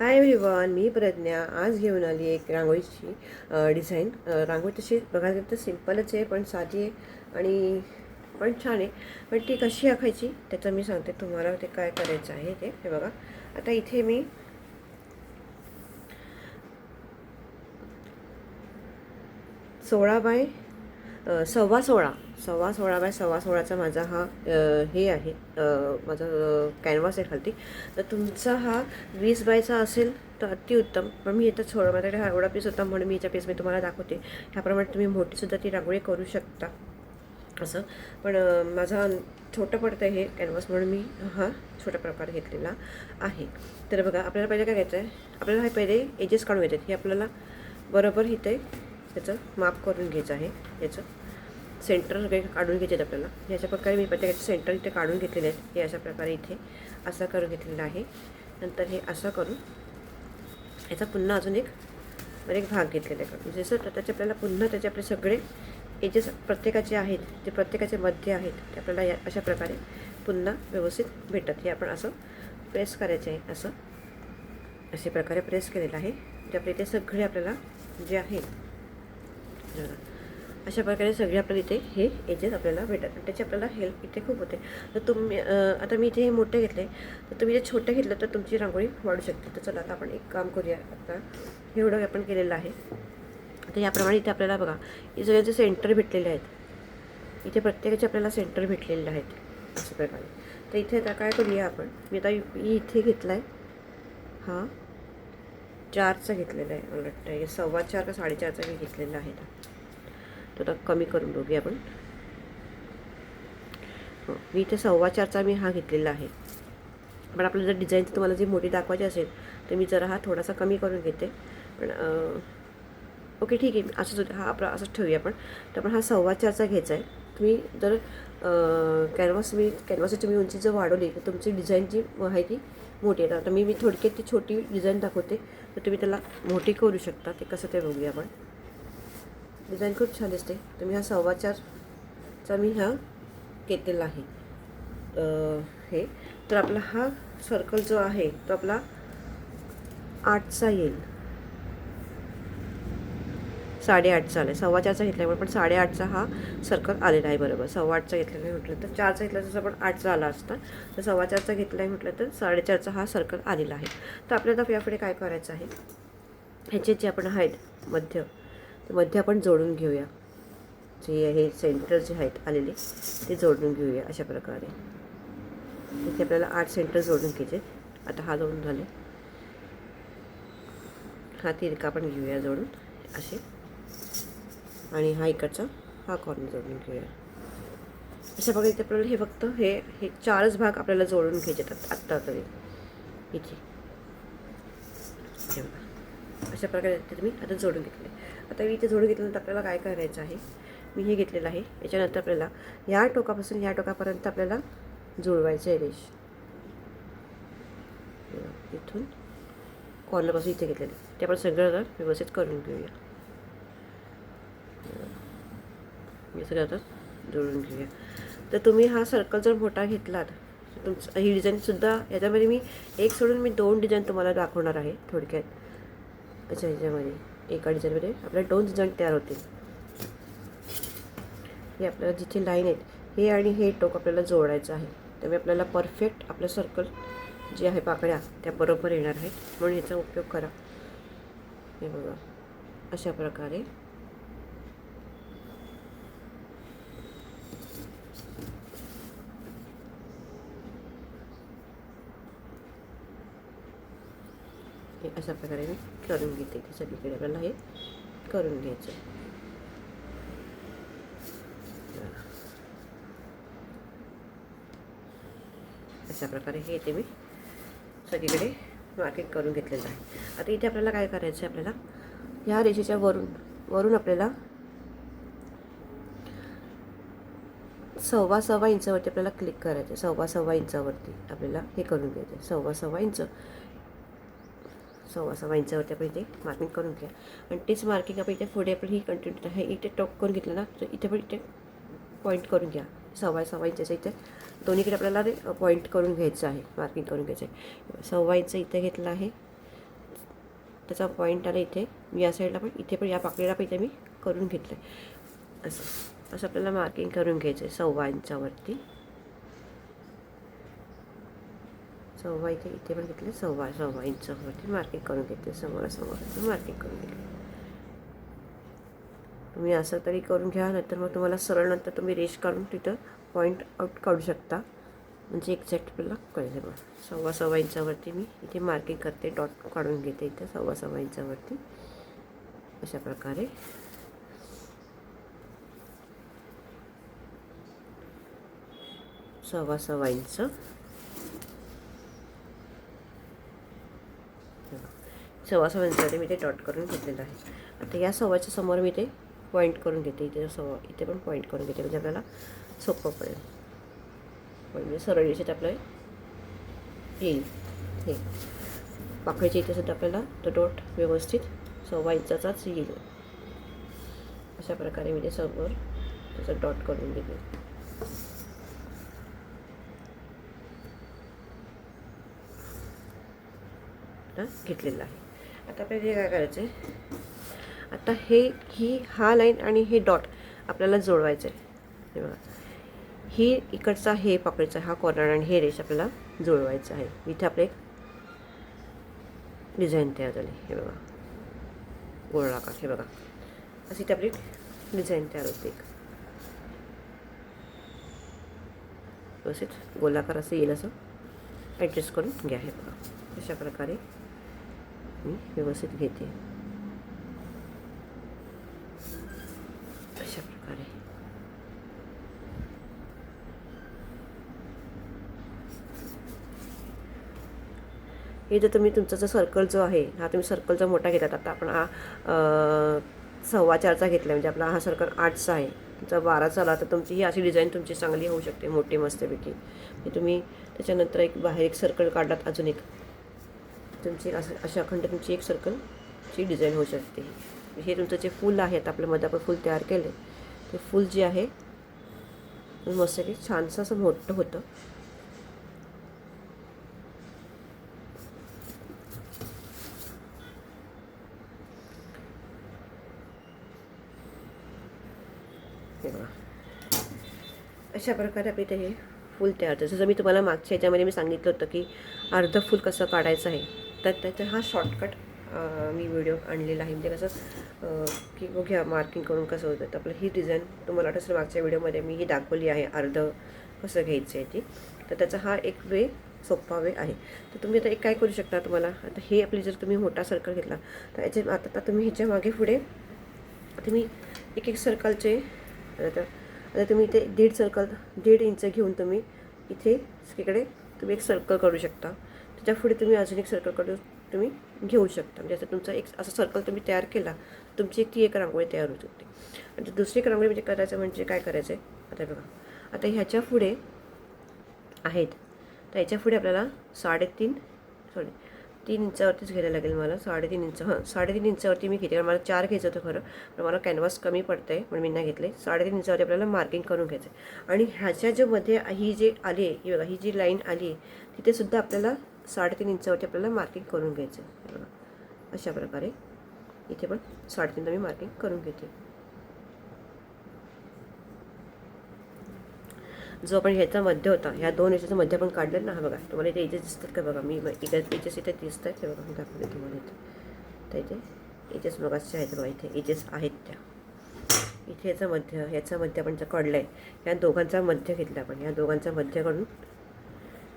Hi everyone मी प्रज्ञा. आज घेऊन आली एक रांगोळीची डिझाईन रांगोळी तशी बघायला गेलं तर सिम्पलच आहे पण साधी आहे आणि पण छान आहे. पण ती कशी आखायची त्याचं मी सांगते तुम्हाला ते काय करायचं आहे ते. हे बघा. आता इथे मी सोळा बाय सव्वा सोळा. सव्वा सोळा बाय सव्वा सोळाचा माझा हा हे आहे माझा कॅनव्हास आहे खालती. तर तुमचा हा वीस बायचा असेल तर अतिउत्तम. पण मी इथं सोळा माझ्याकडे हा एवढा पीस होता म्हणून मी याच्या पीस मी तुम्हाला दाखवते. ह्याप्रमाणे तुम्ही मोठीसुद्धा ती रांगोळी करू शकता. असं. पण माझा छोटं पडतं आहे हे कॅनव्हास म्हणून मी हा छोटा प्रकार घेतलेला आहे. तर बघा आपल्याला पहिले काय घ्यायचं आहे आपल्याला हे पहिले एजेस काढून घ्यायचे आहेत हे आपल्याला बरोबर इथे त्याचं माप करून घ्यायचं आहे. याचं. सेंटर काढून घेतात आहेत आपल्याला. ह्याच्या प्रकारे मी प्रत्येकाचे सेंटर इथे काढून घेतलेले आहेत. हे अशा प्रकारे इथे असं करून घेतलेलं आहे. नंतर हे असं करून याचा पुन्हा अजून एक एक भाग घेतलेला आहे. म्हणजे जसं तर त्याचे आपल्याला पुन्हा त्याचे आपले सगळे एजेस प्रत्येकाचे आहेत जे प्रत्येकाचे मध्य आहेत ते आपल्याला या अशा प्रकारे पुन्हा व्यवस्थित भेटत हे आपण असं प्रेस करायचे आहे. असं अशा प्रकारे प्रेस केलेलं आहे. जे आपले इथे सगळे आपल्याला जे आहे अशा प्रकारे सगळे आपल्याला इथे हे एजेस आपल्याला भेटतात. आणि त्याची आपल्याला हेल्प इथे खूप होते. तर तुम्ही आता मी इथे हे मोठे घेतले तर तुम्ही जे छोटे घेतलं तर तुमची रांगोळी वाढू शकते. तर चला आता आपण एक काम करूया. आता एवढं आपण केलेलं आहे. तर याप्रमाणे इथे आपल्याला बघा हे सगळ्यांचे सेंटर भेटलेले आहेत इथे प्रत्येकाचे आपल्याला सेंटर भेटलेले आहेत. अशा प्रकारे. तर इथे आता काय करूया आपण? मी आता मी इथे घेतला आहे हा. चारचा घेतलेला आहे. मला वाटतं हे सव्वा चार का साडेचारचा मी घेतलेला आहे. तो कमी करून बघूया आपण. हो मी इथे सव्वा चारचा मी हा घेतलेला आहे. पण आपल्याला जर डिझाईन तुम्हाला जी मोठी दाखवायची असेल तर मी जरा हा थोडासा कमी करून घेते. पण ओके ठीक आहे. असंच हा आपला असंच ठेवूया आपण. तर आपण हा सव्वा चारचा घ्यायचा आहे. तुम्ही जर कॅनव्हास मी कॅनव्हासची तुम्ही उंची जर वाढवली तर तुमची डिझाईन जी आहे ती मोठी आहे आता मी मी थोडक्यात ती छोटी डिझाईन दाखवते. तर तुम्ही त्याला मोठी करू शकता. ते कसं ते बघूया आपण. डिझाईन खूप छान दिसते. तुम्ही हा सव्वा चारचा मी हा घेतलेला आहे. हे. तर आपला हा सर्कल जो आहे तो आपला आठचा येईल. साडेआठचा आला आहे सव्वा चारचा घेतल्यामुळे पण साडेआठचा हा सर्कल आलेला आहे बरोबर. सव्वा आठचा घेतला नाही म्हटलं तर चारचा घेतला जसं पण आठचा आला असता तर सव्वा चारचा घेतला आहे म्हटलं तर साडेचारचा हा सर्कल आलेला आहे. तर आपल्याला यापुढे काय करायचं आहे? ह्याचे जे आपण आहेत मध्य तर मध्य आपण जोडून घेऊया. जे हे सेंटर जे आहेत आलेले ते जोडून घेऊया अशा प्रकारे. इथे आपल्याला आठ सेंटर जोडून घ्यायचे. आता हा जोडून झाले. हा तिरका पण घेऊया जोडून असे. आणि हा इकडचा हा कॉर्नर जोडून घेऊया. अशा प्रकारे इथे आपल्याला हे फक्त हे हे चारच भाग आपल्याला जोडून घ्यायचे आहेत आत्ता तरी. इथे. अशा प्रकारे ते तुम्ही आता जोडून घेतले. आता मी इथे जोडून घेतल्यानंतर आपल्याला काय करायचं आहे? मी हे घेतलेलं आहे. याच्यानंतर आपल्याला या टोकापासून ह्या टोकापर्यंत आपल्याला जुळवायचं आहे रेश इथून कॉर्नरपासून इथे घेतलेलं आहे. ते आपण सगळं जर व्यवस्थित करून घेऊया. हे सगळं आता जोडून घेऊया. तर तुम्ही हा सर्कल जर मोठा घेतलात तुमचं ही डिझाईनसुद्धा याच्यामध्ये मी एक सोडून मी दोन डिझाईन तुम्हाला दाखवणार आहे थोडक्यात. अच्छा ह्याच्यामध्ये एका डिझाईनमध्ये आपल्या दोन डिझाईन तयार होतील. हे आपल्याला जिथे लाईन आहेत हे आणि हे टोक आपल्याला जोडायचं आहे. त्यामुळे आपल्याला परफेक्ट आपलं सर्कल जे आहे पाकळ्या त्या बरोबर येणार आहेत. म्हणून याचा उपयोग करा. हे बघा. अशा प्रकारे. हे अशा प्रकारे. मी करून घेते की सगळीकडे आपल्याला हे करून घ्यायचं. अशा प्रकारे हे इथे मी सगळीकडे मार्किंग करून घेतलेलं आहे. आता इथे आपल्याला काय करायचं आहे आपल्याला? ह्या रेषेच्या वरून वरून आपल्याला सव्वा सव्वा इंचावरती आपल्याला क्लिक करायचं आहे सव्वा सव्वा इंचावरती आपल्याला हे करून घ्यायचं आहे सव्वा सव्वा इंच. सव्वा सव्वा इंचावरती आपण इथे मार्किंग करून घ्या. आणि तेच मार्किंग आपण इथे पुढे आपण ही कंटिन्यू आहे इथे टॉप करून घेतलं ना तर इथे पण इथे पॉईंट करून घ्या. सव्वा सव्वा इंचाचं इथे. दोन्हीकडे आपल्याला ते पॉईंट करून घ्यायचं आहे. मार्किंग करून घ्यायचं आहे. सव्वा इंच इथे घेतलं आहे. त्याचा पॉईंट आला इथे. या साईडला पण इथे पण या पाकळीला पण इथे मी करून घेतलं आहे असं. असं आपल्याला मार्किंग करून घ्यायचं आहे. सव्वा इंचावरती सव्वा इथे इथे पण घेतले सव्वा सव्वा इंचावरती मार्किंग करून घेतले समोर समोर मार्किंग करून घेतले. तुम्ही असं तरी करून घ्या नंतर मग तुम्हाला सरळ नंतर तुम्ही रेश काढून तिथं पॉईंट आउट काढू शकता. म्हणजे एक्झॅक्ट आपल्याला कळेल मग सव्वा सव्वा इंचावरती मी इथे मार्किंग करते डॉट काढून घेते इथं सव्वा सव्वा इंचावरती. अशा प्रकारे. सव्वा सव्वा इंच. सव्वा सव्वा इंचावरती मी ते डॉट करून घेतलेलं आहे. आता या सव्वाच्या समोर मी ते पॉईंट करून घेते. इथे सव्वा इथे पण पॉईंट करून घेते. म्हणजे आपल्याला सोपं पडेल. म्हणजे सरळ रेषेत आपलं येईल. हे. पाकळीच्या इथे सुद्धा आपल्याला तो डॉट व्यवस्थित सव्वा इंचाचाच येईल. अशा प्रकारे मी ते समोर त्याचं डॉट करून घेते. घेतलेलं आहे. आता आपल्याला हे काय करायचं आहे आता हे ही हा लाईन आणि हे डॉट आपल्याला जोडवायचं आहे हे बघा. ही इकडचा हे पाकळीचा हा कॉर्नर आणि हे रेश आपल्याला जुळवायचं आहे. इथे आपले एक डिझाईन तयार झाली. हे बघा. गोलाकार हे बघा. अशी इथे आपली डिझाईन तयार होते. एक व्यवस्थित. गोलाकार असं येईल असं. ॲडजस्ट करून घ्या हे बघा. अशा प्रकारे मी व्यवस्थित घेते. अशा प्रकारे. हे जर तुम्ही तुमचा जो सर्कल जो आहे हा तुम्ही सर्कल जो मोठा घेतात आता आपण हा सव्वा चारचा घेतला म्हणजे आपला हा सर्कल आठचा आहे. तुमचा बाराचा आला तर तुमची ही अशी डिझाईन तुमची चांगली होऊ शकते मोठी मस्तपैकी. म्हणजे तुम्ही त्याच्यानंतर एक बाहेर एक सर्कल काढलात अजून एक. तुमची असं अशा अखंड तुमची एक सर्कलची डिझाईन होऊ शकते. हे तुमचं जे फूल आहे आता आपल्यामध्ये आपण फूल तयार केले ते फूल जे आहे ते मस्तपैकी छानसं असं मोठं होतं. अशा प्रकारे आपले ते हे फूल तयार होतं. जसं मी तुम्हाला मागच्या ह्याच्यामध्ये मी सांगितलं होतं की अर्ध फूल कसं काढायचं आहे तर त्याचा हा शॉर्टकट मी व्हिडिओ आणलेला आहे. म्हणजे कसं की बघ्या मार्किंग करून कसं होतं. तर आपलं ही डिझाईन तुम्हाला वाटत असेल मागच्या व्हिडिओमध्ये मी ही दाखवली आहे अर्ध कसं घ्यायचं आहे ती. तर त्याचा हा एक वे सोपा वे आहे. तर तुम्ही आता एक काय करू शकता तुम्हाला? आता हे आपली जर तुम्ही मोठा सर्कल घेतला तर याचे आता आता तुम्ही ह्याच्या मागे पुढे तुम्ही एक एक सर्कलचे आता आता तुम्ही इथे दीड सर्कल दीड इंच घेऊन तुम्ही इथे इकडे तुम्ही एक सर्कल करू शकता. त्या पुढे तुम्ही अजून एक सर्कल करून तुम्ही घेऊ शकता. म्हणजे असं तुमचा एक असं सर्कल तुम्ही तयार केला तुमची एक ती एक रांगोळी तयार होऊ शकते आणि दुसरी रांगोळी म्हणजे करायचं म्हणजे काय करायचं आहे आता बघा. आता ह्याच्या पुढे आहेत. तर ह्याच्या पुढे आपल्याला साडेतीन सॉरी तीन इंचावरतीच घ्यायला लागेल मला. साडेतीन इंच हां साडेतीन इंचावरती मी घेते. कारण मला चार घ्यायचं होतं खरं. पण मला कॅनव्हास कमी पडतं आहे म्हणून मी नाही घेतले. साडेतीन इंचावरती आपल्याला मार्किंग करून घ्यायचं आहे आणि ह्याच्या जे मध्ये ही जे आली आहे ही बघा ही जी लाईन आली आहे तिथेसुद्धा आपल्याला साडेतीन इंचावरती आपल्याला मार्किंग करून घ्यायचं आहे बघा. अशा प्रकारे इथे पण साडेतीनला मी मार्किंग करून घेते जो आपण ह्याचा मध्य होता ह्या दोन याच्याचा मध्य आपण काढलं ना हा बघा. तुम्हाला इथे इथे दिसतात का बघा? मी इकडे इथेच इथे दिसत आहेत ते बघा मी दाखवते तुम्हाला इथे. तर इथे इथेच बघा आहेत बघा इथे. इथेच आहेत त्या. इथे याचा मध्य ह्याचा मध्य आपण जो काढला आहे या दोघांचा मध्य घेतला आपण. या दोघांचा मध्य काढून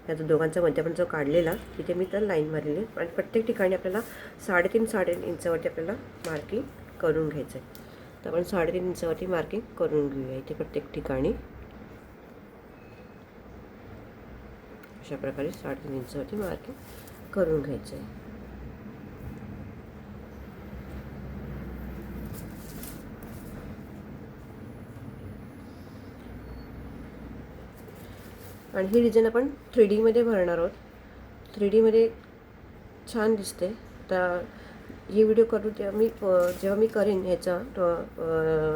या जो दोघांचा मध्य आपण जो काढलेला तिथे मी तर लाईन मारलेली आणि प्रत्येक ठिकाणी आपल्याला साडेतीन साडेतीन इंचावरती आपल्याला मार्किंग करून घ्यायचं आहे. तर आपण साडेतीन इंचावरती मार्किंग करून घेऊया इथे प्रत्येक ठिकाणी. अशा प्रकारे साडेतीन इंचावरती मार्किंग करून घ्यायचं आहे. आणि ही डिझाईन आपण थ्री डीमध्ये भरणार आहोत. थ्री डीमध्ये छान दिसते. तर ही व्हिडिओ करू तेव्हा मी जेव्हा मी करेन ह्याचा तो,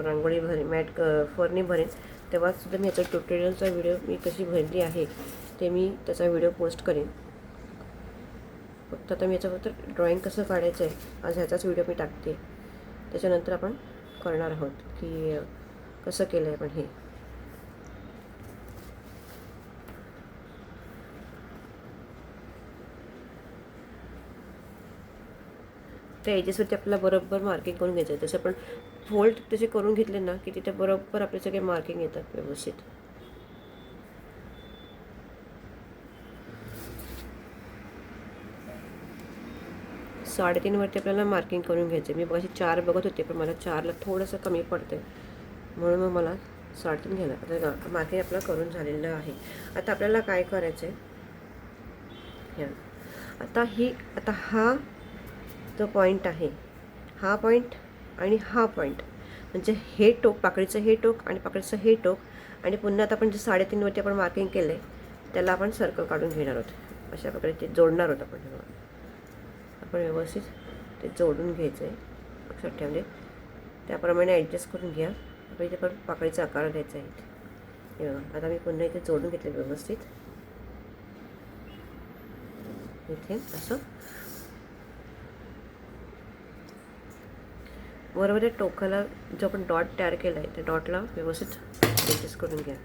रांगोळी भरेन मॅट क भरेन तेव्हासुद्धा मी ह्याचा ट्युटोरियलचा व्हिडिओ मी कशी भरली आहे ते मी त्याचा व्हिडिओ पोस्ट करेन. फक्त आता मी याचं फक्त ड्रॉइंग कसं काढायचं आहे आज ह्याचाच व्हिडिओ मी टाकते. त्याच्यानंतर आपण करणार आहोत की कसं केलं आहे आपण हे. त्या एजेसवरती आपल्याला बरोबर मार्किंग करून घ्यायचं आहे. तसं आपण फोल्ड त्याचे करून घेतले ना की तिथे बरोबर आपले सगळे मार्किंग येतात व्यवस्थित. साडेतीनवरती आपल्याला मार्किंग करून घ्यायचं आहे. मी बघाशी चार बघत होते पण मला चारला थोडंसं कमी पडते म्हणून मग मला साडेतीन घ्यायला आता मार्किंग आपलं करून झालेलं आहे. आता आपल्याला काय करायचं आहे ह्या. आता ही आता हा जो पॉईंट आहे. हा पॉईंट आणि हा पॉईंट म्हणजे हे टोक पाकडीचं हे टोक आणि पाकडीचं हे टोक आणि पुन्हा आता आपण जे साडेतीनवरती आपण मार्किंग केलं आहे त्याला आपण सर्कल काढून घेणार आहोत. अशा प्रकारे ते जोडणार आहोत आपण. आपण व्यवस्थित ते जोडून घ्यायचं आहे लक्षात ठेवले. त्याप्रमाणे ॲडजस्ट करून घ्या. आपण इथे पण पाकडीचा आकार द्यायचा आहे. हे बघा. आता मी पुन्हा इथे जोडून घेतले व्यवस्थित. इथे असं बरोबर टोकाला जो आपण डॉट तयार केला आहे त्या डॉटला व्यवस्थित ॲडजस्ट करून घ्या.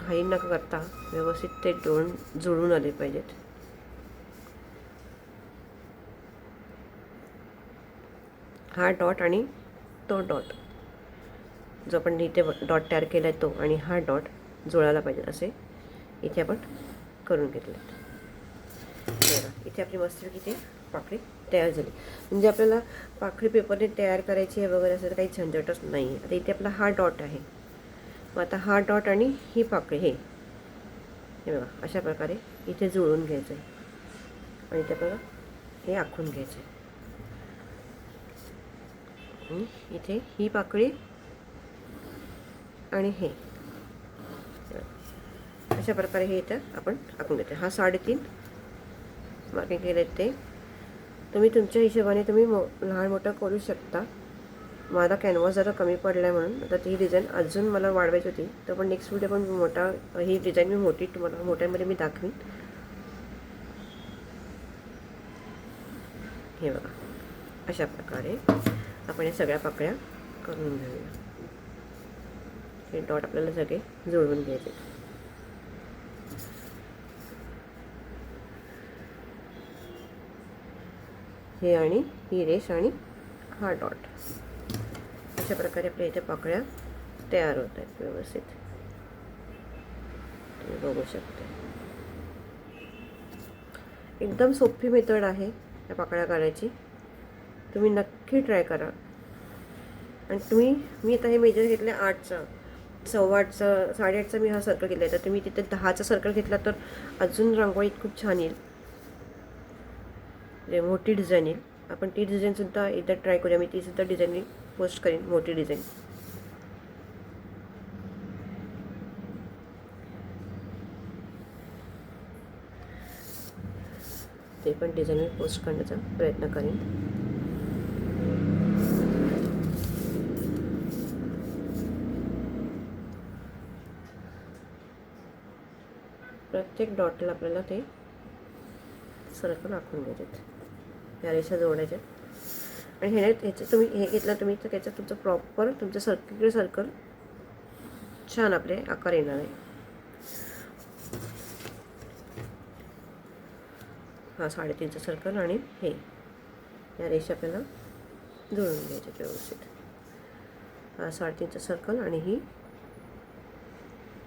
घाई नका करता व्यवस्थित ते दोन जुळून आले पाहिजेत. हा डॉट आणि तो डॉट जो आपण इथे डॉट तयार केला आहे तो आणि हा डॉट जुळायला पाहिजे असे इथे आपण करून घेतले इथे आपली मस्त ते पाकळी तयार झाली. म्हणजे आपल्याला पाकळी पेपरने तयार करायची आहे वगैरे असं तर काही झंझटच नाही. आहे आता इथे आपला हा डॉट आहे. मग आता हा डॉट आणि ही पाकळी हे. हे बघा अशा प्रकारे इथे जुळून घ्यायचं आहे आणि इथे बघा हे आखून घ्यायचं आहे इथे ही पाकळी आणि हे. अशा प्रकारे हे इथं आपण आखून घेतो हा साडेतीन. मार्किंग केले ते तुम्ही तुमच्या हिशोबाने तुम्ही मो लहान मोठं करू शकता. माझा कॅनव्हास जरा कमी पडला आहे म्हणून. आता ती डिझाईन अजून मला वाढवायची होती. तर पण नेक्स्ट व्हिडिओ पण मोठा ही डिझाईन मी मोठी तुम्हाला मोठ्यामध्ये मी दाखवीन. हे बघा. अशा प्रकारे आपण या सगळ्या पाकळ्या करून घेऊया. हे डॉट आपल्याला सगळे जुळवून घ्यायचे. हे आणि ही रेष आणि हा डॉट. अशा प्रकारे आपल्या इथे पाकळ्या तयार होत आहेत व्यवस्थित. तुम्ही बघू शकता. एकदम सोपी मेथड आहे या पाकळ्या काढायची. तुम्ही नक्की ट्राय करा. आणि तुम्ही मी आता हे मेजर घेतलं आहे आठचा. सव्वा आठचा साडेआठचा मी हा सर्कल केला आहे तर तुम्ही तिथे दहाचा सर्कल घेतला तर अजून रांगोळीत खूप छान येईल. मोठी डिझाईन येईल. आपण ती डिझाईनसुद्धा एकदा ट्राय करूया. मी तीसुद्धा डिझाईन मी पोस्ट करेन मोठी डिझाईन. ते पण डिझाईन मी पोस्ट करण्याचा प्रयत्न करेन. प्रत्येक डॉटला आपल्याला ते सर्कल आखून देतात या रेषा जोडायच्या आणि हे ह्याचं तुम्ही हे घेतलं तुम्ही तर त्याच्यात तुमचं प्रॉपर तुमचं सर्कल सर्कल छान आपले आकार येणार आहे. हा साडेतीनचं सर्कल आणि हे. या रेषा आपल्याला जुळून घ्यायच्या व्यवस्थित. हा साडेतीनचं सर्कल आणि ही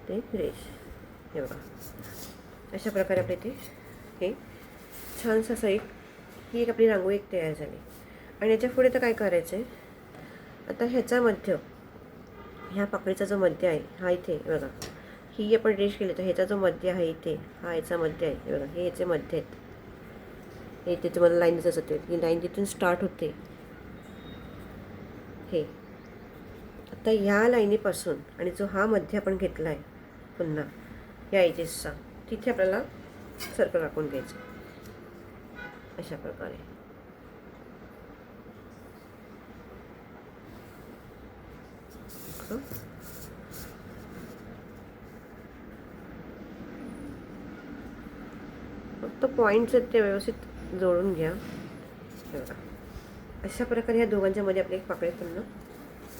ते रेष हे बघा. अशा प्रकारे आपले ते हे छानसं असं एक ही एक आपली रांगोळी एक तयार झाली. आणि याच्यापुढे तर काय करायचं आहे आता ह्याचा मध्य ह्या पाकळीचा जो मध्य आहे हा इथे बघा. ही आपण रेष केली तर ह्याचा जो मध्य आहे इथे हा याचा मध्य आहे. बघा हे याचे मध्य आहेत. हे इथे तुम्हाला लाईन दिसत होते ही लाईन तिथून स्टार्ट होते. हे. आता ह्या लाईनीपासून आणि जो हा मध्य आपण घेतला आहे पुन्हा या एजेसचा तिथे आपल्याला सर्कल राखून घ्यायचं. अशा प्रकारे. फक्त पॉईंट्स आहेत ते व्यवस्थित जोडून घ्या. अशा प्रकारे ह्या दोघांच्या मध्ये आपले एक पाकळी पूर्ण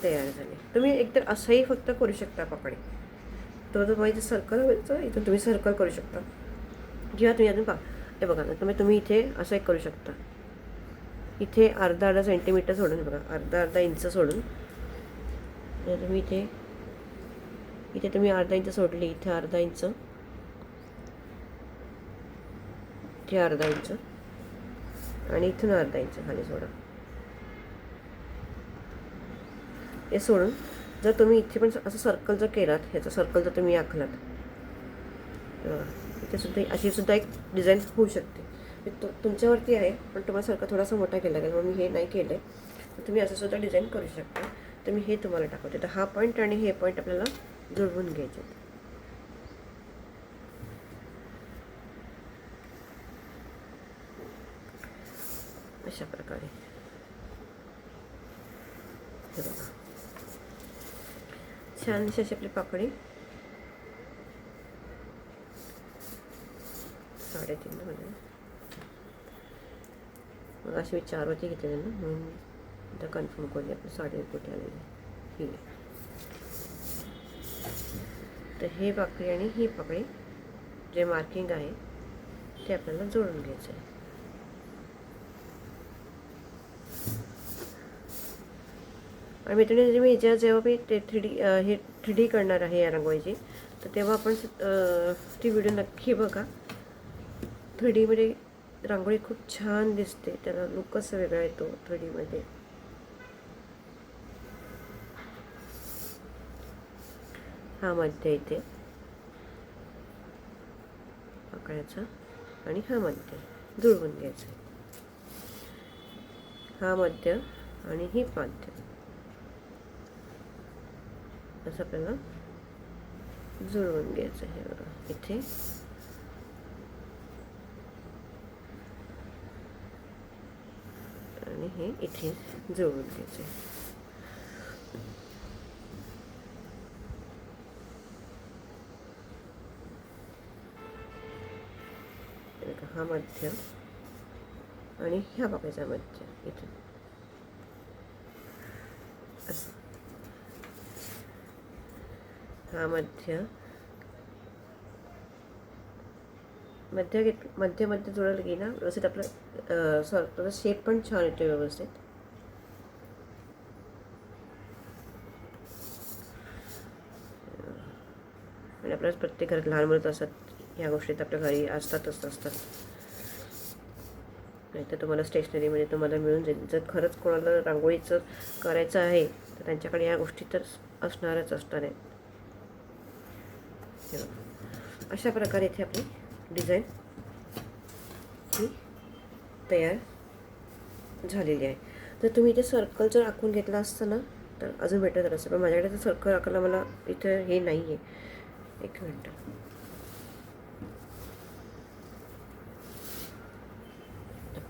तयार झाले. तुम्ही एकतर असंही फक्त करू शकता पाकळी. तो तुम्हाला माहिती सर्कल इथून तुम्ही सर्कल करू शकता. किंवा तुम्ही अजून पा हे बघा ना तुम्ही तुम्ही इथे असं एक करू शकता. इथे अर्धा अर्धा सेंटीमीटर सोडून बघा अर्धा अर्धा इंच सोडून. तर तुम्ही इथे इथे तुम्ही अर्धा इंच सोडली इथे अर्धा इंच. इथे अर्धा इंच. आणि इथून अर्धा इंच खाली सोडा. हे सोडून जर तुम्ही इथे पण असं सर्कल जर केलात ह्याचा सर्कल जर तुम्ही आखलात तिथेसुद्धा अशीसुद्धा अशी सुद्धा एक डिझाईन होऊ शकते. मी तो तुमच्यावरती आहे पण तुम्हाला थोडासा मोठा केला लागेल म्हणून मी हे नाही केलं. आहे तुम्ही असं सुद्धा डिझाईन करू शकता. तर मी हे तुम्हाला दाखवते. तर हा पॉईंट आणि हे पॉईंट आपल्याला जुळवून घ्यायचे अशा प्रकारे. हे बघा. छानशी अशी आपली पाकळी साडेतीन म्हणजे मग अशी मी चार होते घेतलेले ना म्हणून आता कन्फर्म करूया आपण. साडे कुठे आलेली. ही आहे. तर हे पाकळी आणि ही पाकळी जे मार्किंग आहे ते आपल्याला जोडून घ्यायचं आहे. आणि मित्रांनो मी ज्या जेव्हा मी ते थ्री डी हे थ्री डी करणार आहे या रांगोळीची तर तेव्हा आपण ती व्हिडिओ नक्की बघा. थ्री डीमध्ये रांगोळी खूप छान दिसते. त्याला लुकच वेगळा येतो थ्री डीमध्ये हा मध्य इथे. पकडायचा आणि हा मध्य जुळवून घ्यायचा. हा मध्य आणि ही मध्य. असं आपल्याला जुळवून घ्यायचं हे बघा. इथे. आणि हे इथे जोडून घ्यायचे. हा मध्य आणि ह्या बाबाचा मध्य इथून असं. हा मध्य मध्य घेत मध्य मध्य जुळलं की ना व्यवस्थित आपलं सॉरी त्याचा शेप पण छान येतो व्यवस्थित. आणि आपल्याला प्रत्येक घरात लहान मुलं असतात ह्या गोष्टीत आपल्या घरी असतातच असतात. नाही तर तुम्हाला स्टेशनरीमध्ये तुम्हाला मिळून जाईल. जर खरंच कोणाला रांगोळीचं करायचं आहे तर त्यांच्याकडे ह्या गोष्टी तर असणारच असणार आहेत. अशा प्रकारे इथे आपली डिझाईन. ही तयार झालेली आहे. जर तुम्ही इथे सर्कल जर आखून घेतला असतं ना तर अजून बेटर झालं असतं. पण माझ्याकडे तर सर्कल आकायला मला इथं हे नाही आहे एक मिनटं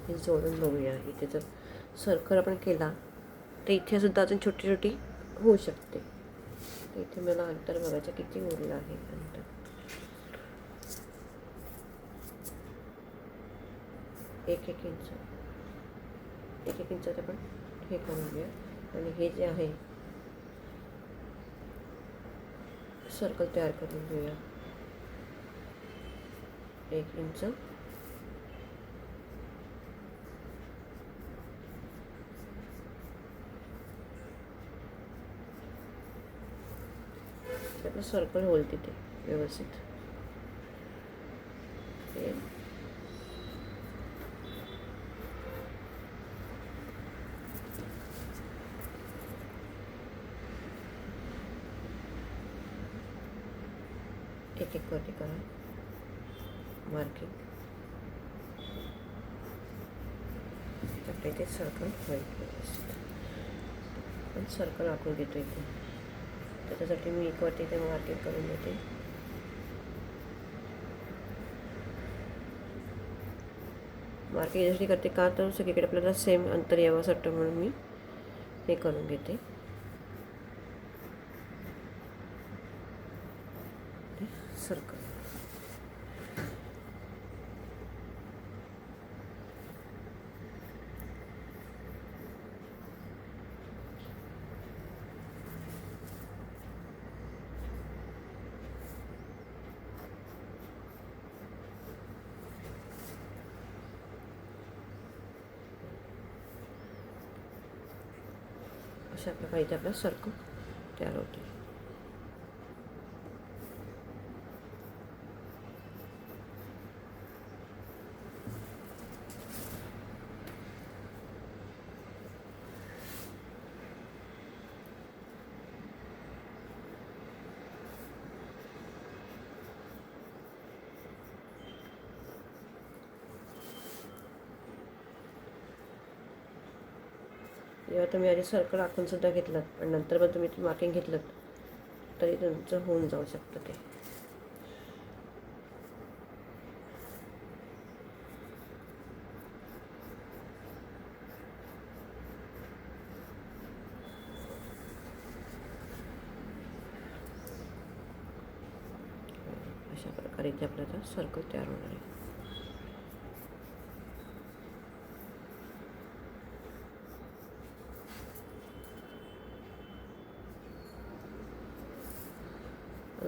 हे जोडून बघूया. इथे जर सर्कल आपण केला तर इथे सुद्धा अजून छोटी छोटी होऊ शकते. इथे मला अंतर बघायचं किती उरलं आहे अंतर. एक एक इंच। एक एक इंचात आपण जे सर्कल तयार घेऊया. एक इंच. सर्कल होल तिथे, व्यवस्थित. एक एक करा मार्किंग आपल्या इथे सर्कल होईल पण सर्कल आखून घेतो इथे. त्याच्यासाठी मी एक वरती इथे मार्किंग करून घेते मार्किंग यासाठी करते का? तर सगळीकडे आपल्याला सेम अंतर यावं असं वाटतं म्हणून मी हे करून घेते. मध्ये सर्कल. अशा प्रकारे आपला सर्कल तयार होते. जेव्हा तुम्ही आधी सर्कल आखूनसुद्धा घेतलं नंतर पण तुम्ही मार्किंग घेतलं तरी तुमचं होऊन जाऊ शकतं ते. अशा प्रकारे इथे आपल्याला सर्कल तयार होणार आहे.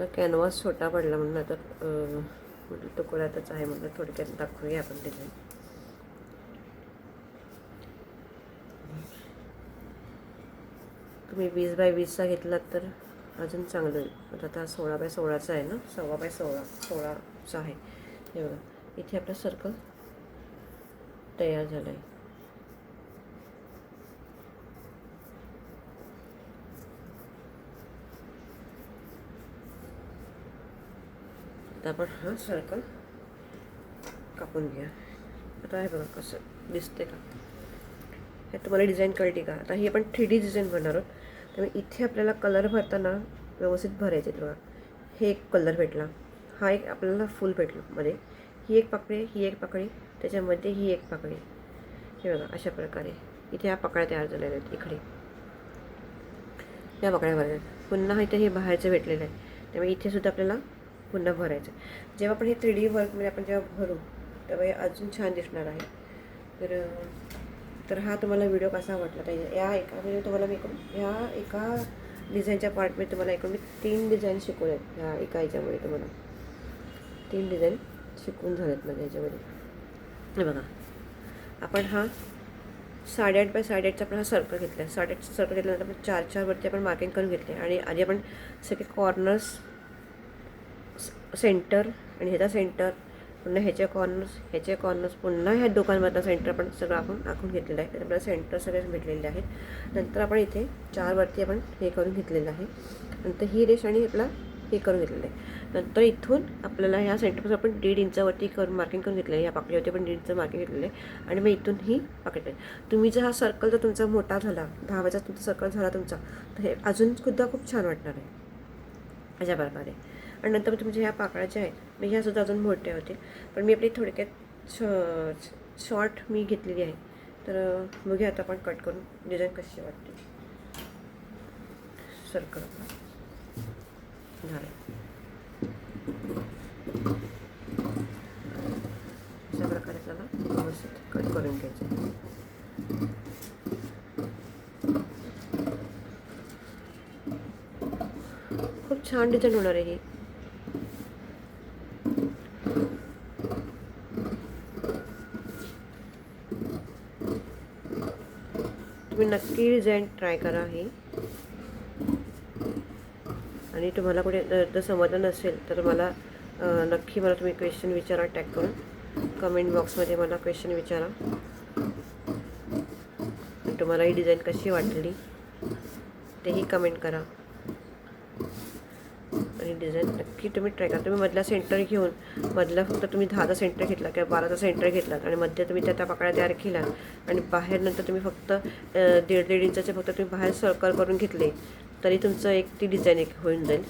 मला कॅनव्हास छोटा पडला म्हणून आता म्हटलं तुकड्यातच आहे म्हटलं थोडक्यात दाखवूया आपण डिझाईन तुम्ही वीस बाय वीसचा घेतलात तर अजून चांगलं होईल. आता आता सोळा बाय सोळाचा आहे ना? सव्वा बाय सोळा सोळाचा आहे. हे बघा. इथे आपलं सर्कल तयार झालं आहे आता आपण हा सर्कल कापून घ्या आता हे बघा कसं दिसते का हे तुम्हाला डिझाईन कळते का आता ही आपण थ्री डी डिझाईन बनणार आहोत त्यामुळे इथे आपल्याला कलर भरताना व्यवस्थित भरायचे बघा हे एक कलर भेटला हा एक आपल्याला फुल भेटला मध्ये ही एक पाकळी ही एक पाकळी त्याच्यामध्ये ही एक पाकळी हे बघा अशा प्रकारे इथे ह्या पाकळ्या तयार झालेल्या आहेत इकडे या पाकळ्या भरल्या आहेत. पुन्हा इथे हे बाहेरचं भेटलेलं आहे त्यामुळे इथे सुद्धा आपल्याला पुन्हा भरायचं. आहे. जेव्हा आपण हे थ्री डी वर्कमध्ये आपण जेव्हा भरू तेव्हा हे अजून छान दिसणार आहे. तर तर हा तुम्हाला व्हिडिओ कसा वाटला? तर या एका म्हणजे तुम्हाला मी एकूण ह्या एका डिझाईनच्या पार्टमध्ये तुम्हाला एकूण मी तीन डिझाईन शिकवले आहेत. ह्या एका याच्यामुळे तुम्हाला. तीन डिझाईन शिकून झालेत माझ्या ह्याच्यामध्ये. हे बघा. आपण हा साडेआठ बाय साडेआठचा आपण हा सर्कल घेतला. आहे साडेआठचा सर्कल घेतल्यानंतर आपण चार चारवरती आपण मार्किंग करून घेतले. आणि आधी आपण सगळे कॉर्नर्स सेंटर आणि ह्याचा सेंटर पुन्हा ह्याचे कॉर्नर्स ह्याचे कॉर्नर्स पुन्हा ह्या दुकानमधला सेंटर आपण सगळं आपण आखून घेतलेलं आहे. आपल्याला सेंटर सगळे भेटलेले आहेत. नंतर आपण इथे चारवरती आपण हे करून घेतलेलं आहे. नंतर ही रेष आणि आपला हे करून घेतलेलं आहे. नंतर इथून आपल्याला ह्या सेंटरपासून आपण दीड इंचावरती करून मार्किंग करून घेतलेलं आहे. ह्या पाकळीवरती आपण दीड इंच मार्किंग घेतलेलं आहे. आणि मग इथून ही पाकिट आहे. तुम्ही जर हा सर्कल जर तुमचा मोठा झाला दहावाचा तुमचा सर्कल झाला तुमचा तर हे अजूनसुद्धा खूप छान वाटणार आहे. अशा प्रकारे. आणि नंतर तुमच्या ह्या पाकळ्या ज्या आहेत मग ह्या सुद्धा अजून मोठ्या होतील. पण मी आपली थोडक्यात श शॉर्ट मी घेतलेली आहे. तर अं, बघूया आता आपण कट करून डिझाईन कशी वाटते. सर्कल झालं. अशा प्रकारे त्याला व्यवस्थित कट करून घ्यायचं. आहे. खूप छान डिझाईन होणार आहे ही. नक्की डिझाईन ट्राय करा ही. आणि तुम्हाला कुठे जर जर असेल तर मला नक्की मला तुम्ही क्वेश्चन विचारा टॅग करून. कमेंट बॉक्समध्ये मला क्वेश्चन विचारा. तुम्हाला ही डिझाईन कशी वाटली तेही कमेंट करा आणि डिझाईन नक्की तुम्ही ट्राय करा तुम्ही मधला सेंटर घेऊन मधला फक्त तुम्ही दहाचा सेंटर घेतला किंवा बाराचा सेंटर घेतलात आणि मध्ये तुम्ही त्या त्या पाकळ्या तयार केलात आणि बाहेर नंतर तुम्ही फक्त दीड दीड इंचाचे फक्त तुम्ही बाहेर सर्कल करून घेतले तरी तुमचं एक ती डिझाईन एक होऊन जाईल.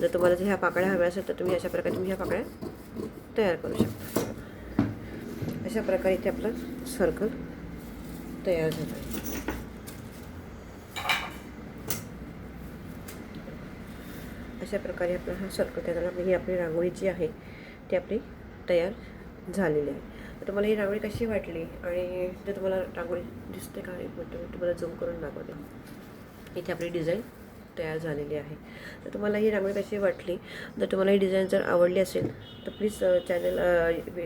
जर तुम्हाला जर ह्या पाकळ्या हव्या असेल तर तुम्ही अशा प्रकारे तुम्ही ह्या पाकळ्या तयार करू शकता. अशा प्रकारे इथे आपलं सर्कल तयार झालं अशा प्रकारे आपला हा सर्कल तयार झाला ही आपली रांगोळी जी आहे ती आपली तयार झालेली आहे. तर तुम्हाला ही रांगोळी कशी वाटली आणि जर तुम्हाला रांगोळी दिसते का एक मिनटं मी तुम्हाला झूम करून दाखवते. इथे आपली डिझाईन तयार झालेली आहे. तर तुम्हाला ही रांगोळी कशी वाटली? जर तुम्हाला ही डिझाईन जर आवडली असेल तर प्लीज चॅनल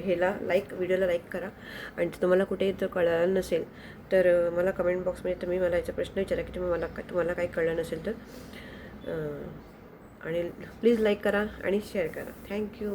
हेला लाईक व्हिडिओला लाईक करा. आणि तुम्हाला कुठेही जर कळलं नसेल तर मला कमेंट बॉक्समध्ये तुम्ही मला याचा प्रश्न विचारा की तुम्ही मला तुम्हाला काही कळलं नसेल तर आणि प्लीज लाईक करा आणि शेअर करा. थँक्यू.